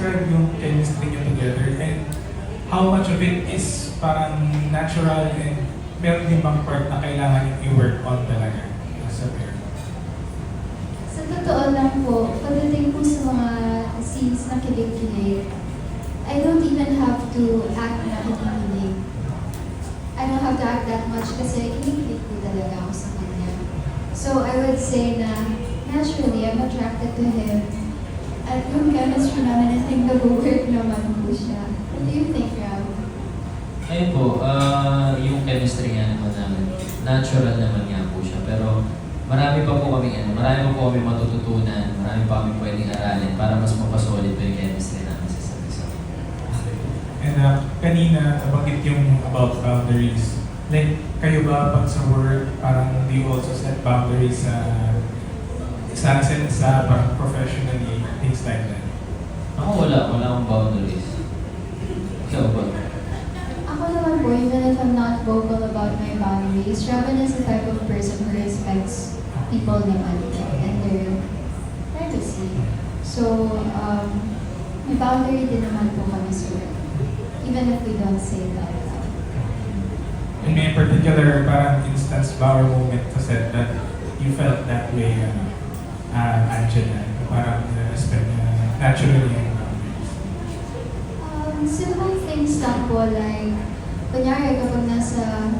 describe yung chemistry niyo together and how much of it is parang natural and meron din bang part na kailangan yung i-work on talaga as a pair? Sa totoo lang po, pagdating po sa mga scenes na kilig-kilig, I don't even have to act na kinikilig. I don't have to act that much kasi kinikilig po talaga ako sa kanya. So I would say na naturally, I'm attracted to him. At yung chemistry namin, I think nag-work naman po siya. What do you think, Rob? Ayun po, ah, yung chemistry nga naman namin, natural naman nga po siya. Pero marami pa po kami, ano, marami pa po kami matututunan, marami pa kami pwedeng aralin para mas mapasolid pa yung chemistry namin sa isa't isa. And uh, kanina, nabanggit yung about boundaries. Like, kayo ba pag sa work, parang do you also set boundaries sa sa sa, sa parang professionally, things like that? Ako wala, wala akong boundaries. Ikaw ba? Ako naman po, even if I'm not vocal about my boundaries, Robin is the type of person who respects people naman po and their privacy. So, um, may boundary din naman po kami sa work. Even if we don't say it out loud. And may particular parang instance ba or moment ka said that you felt that way, ano, uh, Angela, parang respect na naturally yung boundaries. Um, simple things lang po like, kunyari kapag nasa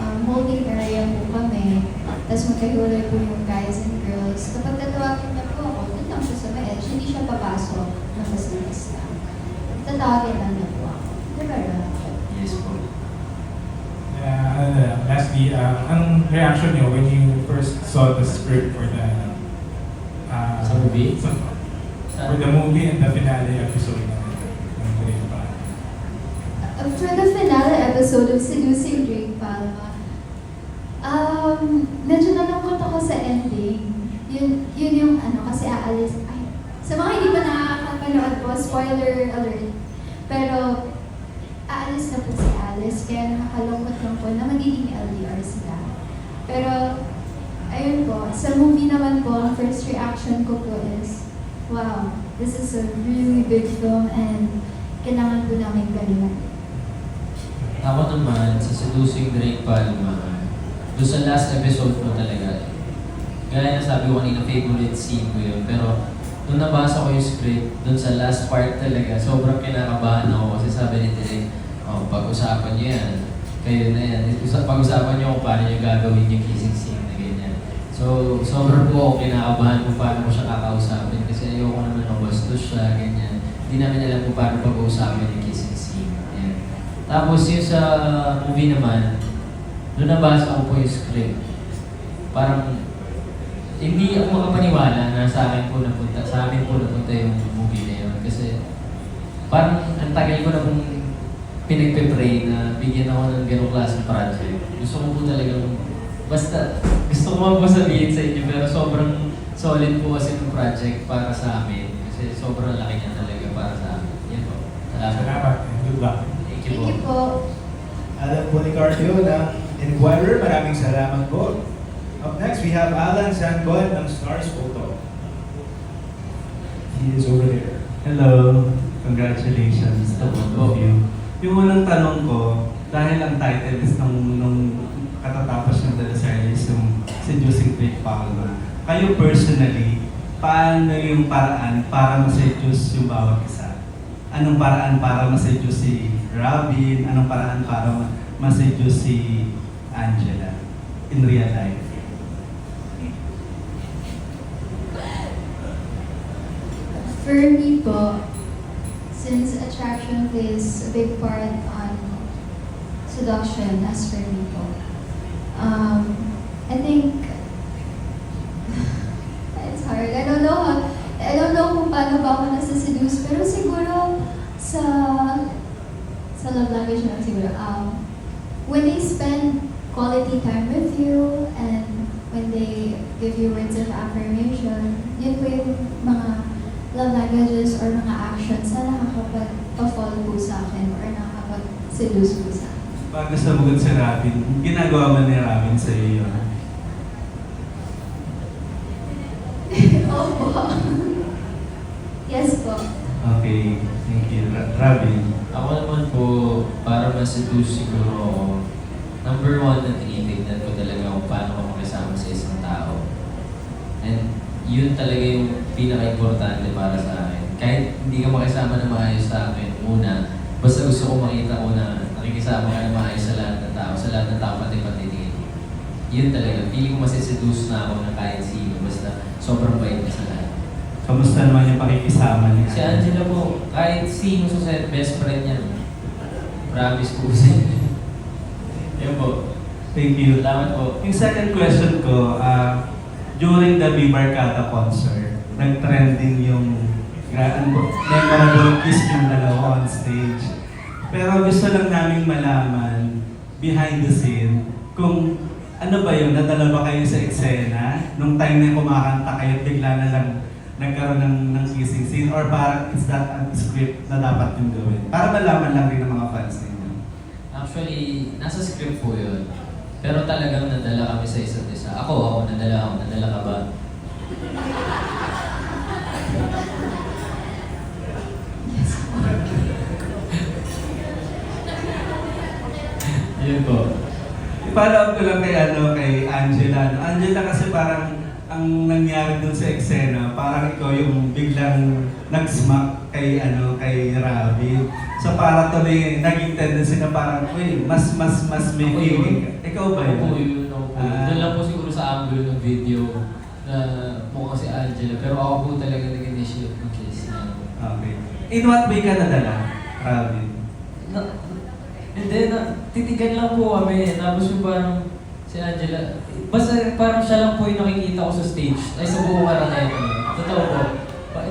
um, holding area po kami, tapos magkahiwalay po yung guys and girls, kapag tatawagin niya po ako, doon lang siya sa may edge, hindi siya papasok na basta lang. Tatawagin lang niya po ako. Diba, Rob? Yes po. Uh, na, lastly, uh, anong reaction niyo when you first saw the script for the uh, Sa movie? sa- for the movie and the finale episode ng Green Band? Uh, For the finale episode of Seducing Drake Palma, um, medyo nalungkot ako sa ending. Yun, yun yung ano, kasi aalis. Ay, sa mga hindi pa nakakapanood po, spoiler alert. Pero, aalis na po si Alice, kaya nakakalungkot lang po na magiging LDR sila. Pero, ayun po, sa movie naman po, ang first reaction ko po is, wow, this is a really big film and kailangan po namin galingan. Ako naman, sa Seducing Drake Palma, doon sa last episode ko talaga, gaya na sabi ko kanina, favorite scene ko yun. Pero, nung nabasa ko yung script, doon sa last part talaga, sobrang kinakabahan ako kasi sabi ni Direk, oh, pag-usapan niyo yan, kayo na yan. Usa- Pag-usapan niyo kung paano niyo gagawin yung kissing scene. So, sobrang po ako kinakabahan kung paano ko siya kakausapin kasi ayoko naman mabastos siya, ganyan. Hindi namin alam kung paano pag-uusapan yung kissing scene. Yan. Tapos yung sa movie naman, nung nabasa ko po yung script, parang hindi ako makapaniwala na sa akin po napunta, sa amin po napunta yung movie na yun. Kasi parang ang tagal ko na pong pinagpe-pray na bigyan ako ng ganong klaseng project. Gusto ko po talagang, basta gusto ko po sabihin sa inyo, pero sobrang solid po kasi ng project para sa amin. Kasi sobrang laki niya talaga para sa amin. Yan po. Salamat. Salamat good luck. Thank you Thank po. you po. Alam po ni Cardio na Inquirer, maraming salamat po. Up next, we have Alan Sanbon ng Stars Photo. He is over there. Hello, congratulations to both of you. Yung unang tanong ko, dahil ang title is nung, nung katatapos ng yung Seducing Great Palma, kayo personally, paano yung paraan para ma-seduce yung bawat isa? Anong paraan para ma-seduce si Robin? Anong paraan para ma- ma-seduce si Angela in real life? For me po, since attraction plays a big part on seduction as for me po, um, I think hard. I don't know how, I don't know kung paano ba ako nasa-seduce, pero siguro sa sa love language na siguro, um, when they spend quality time with you and when they give you words of affirmation, yun po yung mga love languages or mga actions na nakakapag-fall po sa akin or nakakapag-seduce po sa akin. Bago sumagot si Robin, ginagawa man ni Robin sa iyo yun? Opo. yes po. Okay, thank you. Ra- Robin. Ako naman po, para ma-seduce siguro ako, number one na tinitignan ko talaga kung paano ako makisama sa isang tao. And yun talaga yung pinaka-importante para sa akin. Kahit hindi ka makisama na maayos sa akin, una, basta gusto ko makita ko na nakikisama ka na maayos sa lahat ng tao, sa lahat ng tao pati patitingin. Yun talaga, feeling ko masiseduce na ako na kahit sino, sobrang bait ka sa lahat. Kamusta naman yung pakikisama niya? Si Angela po, kahit sino sa set, best friend niya. Promise po sa inyo. Yun po. Thank you. Salamat po. Yung second question ko, ah, during the Bibarkada concert, nag-trending yung gra- ano, memorable kiss yung dalawa on stage. Pero gusto lang naming malaman, behind the scene, kung ano ba yun, nadala ba kayo sa eksena? Nung time na kumakanta kayo, bigla na lang nagkaroon ng, ng kissing scene? Or parang is that a script na dapat yung gawin? Para malaman lang rin ng mga fans ninyo. Actually, nasa script po yun. Pero talagang nadala kami sa isa't isa. Ako, ako, nadala ako. Nadala ka ba? I-follow up ko lang kay, ano, kay Angela. No? Angela kasi parang ang nangyari dun sa eksena, parang ikaw yung biglang nag-smack kay, ano, kay Ravi. So parang tuloy, naging tendency na parang, uy, mas, mas, mas may Ako yun. ka." Ikaw ba Ako po yun? yun. Ako po. Ah. Doon lang po siguro sa angle ng video na mukhang si Angela. Pero ako po talaga nag-initiate ng kiss niya. Okay. In what way ka nadala, Ravi? Na, hindi, na, titigan lang po kami. Tapos yung parang si Angela, basta parang siya lang po yung nakikita ko sa stage. Ay, sa buong Araneta. Totoo po.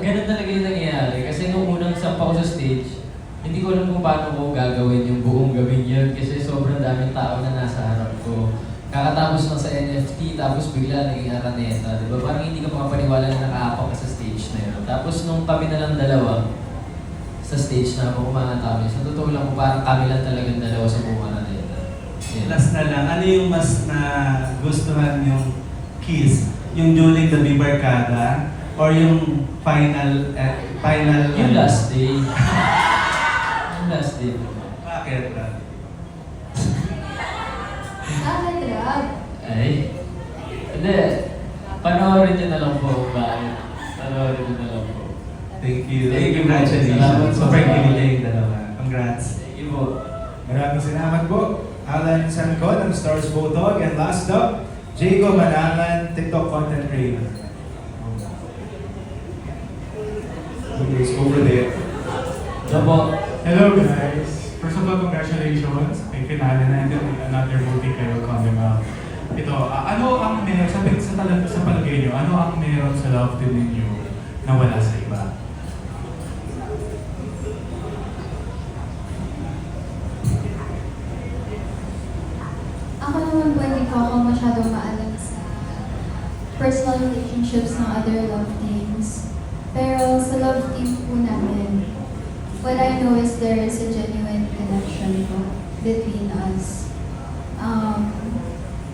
Ganun talaga yung nangyayari. Kasi nung unang sampa ko sa stage, hindi ko alam kung paano ko gagawin yung buong gawin yun. Kasi sobrang daming tao na nasa harap ko. Kakatapos lang sa NFT, tapos bigla naging Araneta. Di ba? Parang hindi ka makapaniwala na nakaapak ka sa stage na yun. Tapos nung kami na lang dalawa, sa stage na ako kumanta kami. Sa totoo lang po, parang kami lang talagang dalawa sa buong Araneta. Yeah. Last na lang, ano yung mas na gustuhan yung kiss? Yung during the Bibarkada? Or yung final, eh, final, Yung last day. yung last day. Bakit? Bakit, Rob? Ay. Hindi. Panoorin niyo na lang po kung bakit. Panoorin niyo na lang po. Thank you. Thank you. Congratulations. Salamat po. Super kilig yung dalawa. Congrats. Thank you po. Maraming salamat po. Alan Sancon ng Stars Bulldog. And last up, Jacob Manangan, TikTok content creator. Who's over there? Po. Hello guys! First of all, congratulations. May finale na may another movie kayo coming up. Ito, ah, ano ang meron, sa, sa, talag, sa palagay nyo, ano ang meron sa love team ninyo na wala sa iba? Ako naman po, hindi ko ako masyadong maalam sa personal relationships ng other love teams. Pero sa love team po namin, what I know is there is a genuine connection po between us. Um,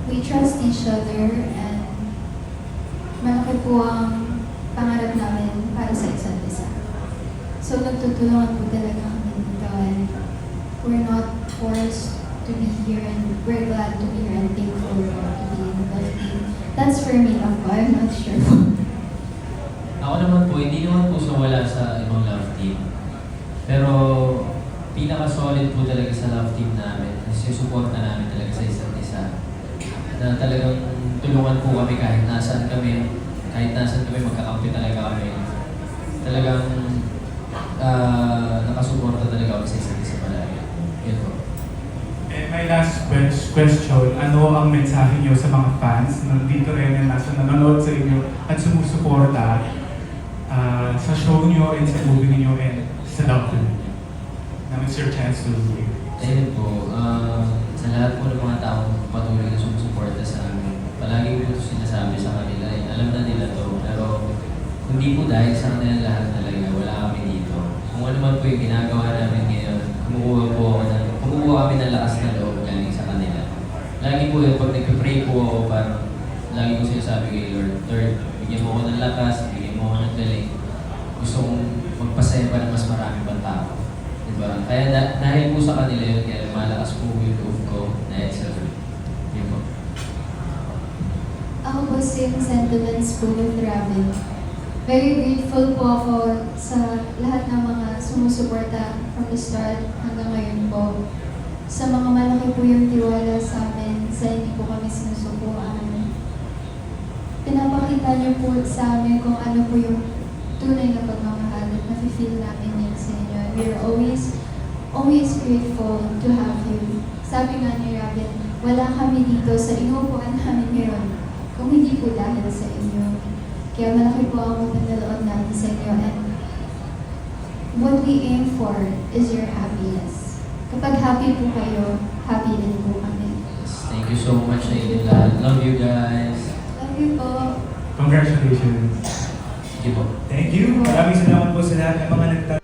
we trust each other and malaki po ang pangarap namin para sa isa't isa. So nagtutulungan po talaga kami dito and we're not forced to be here and we're glad to be here and thankful to be in the love team. That's for me po. I'm not sure po. Ako naman po, hindi naman po sa wala sa ibang love team. Pero pinaka-solid po talaga sa love team namin. Kasi suporta namin talaga sa isa't isa. Na talagang tulungan po kami kahit nasaan kami. Kahit nasaan kami, magkakampi talaga kami. Talagang ah, nakasuporta talaga kami sa isa't isa palagi. Yun po. And my last quest- question, ano ang mensahe nyo sa mga fans na dito rin na nasa nanonood sa inyo at sumusuporta ah, sa show nyo and sa movie niyo and sa love niyo? Now it's your chance to Ayun po, ah, sa lahat po ng mga taong patuloy na sumusuporta sa amin, palagi ko ito sinasabi sa kanila, eh, alam na nila to, pero hindi po dahil sa kanila lahat talaga, wala kami dito. Kung ano man po yung ginagawa namin ngayon, kumukuha po ako ng, kumukuha kami ng lakas na loob. Lagi po yun, pag nagpe-pray po ako, parang lagi ko sinasabi kay Lord, Lord, bigyan mo ako ng lakas, bigyan mo ako ng galing. Gusto kong magpasaya pa ng mas marami pang tao. Diba? Kaya da- dahil po sa kanila yun, kaya malakas po yung loob ko na excellent. Yun po. Ako po same sentiments po with Robin. Very grateful po ako sa lahat ng mga sumusuporta from the start hanggang ngayon po. Sa mga malaki po yung tiwala sa amin, sa hindi po kami sinusubuan. Pinapakita niyo po sa amin kung ano po yung tunay na pagmamahal at nafe-feel namin yan sa inyo. We're always, always grateful to have you. Sabi nga ni Robin, wala kami dito sa inuupuan namin ngayon kung hindi po dahil sa inyo. Kaya malaki po ang loob namin sa inyo and what we aim for is your happiness. Kapag happy po kayo, happy din po kami. Thank you so much sa inyo lahat. Love you guys. Love you po. Congratulations. Thank you po. Thank you. Maraming salamat po sa lahat ng mga nagtanong.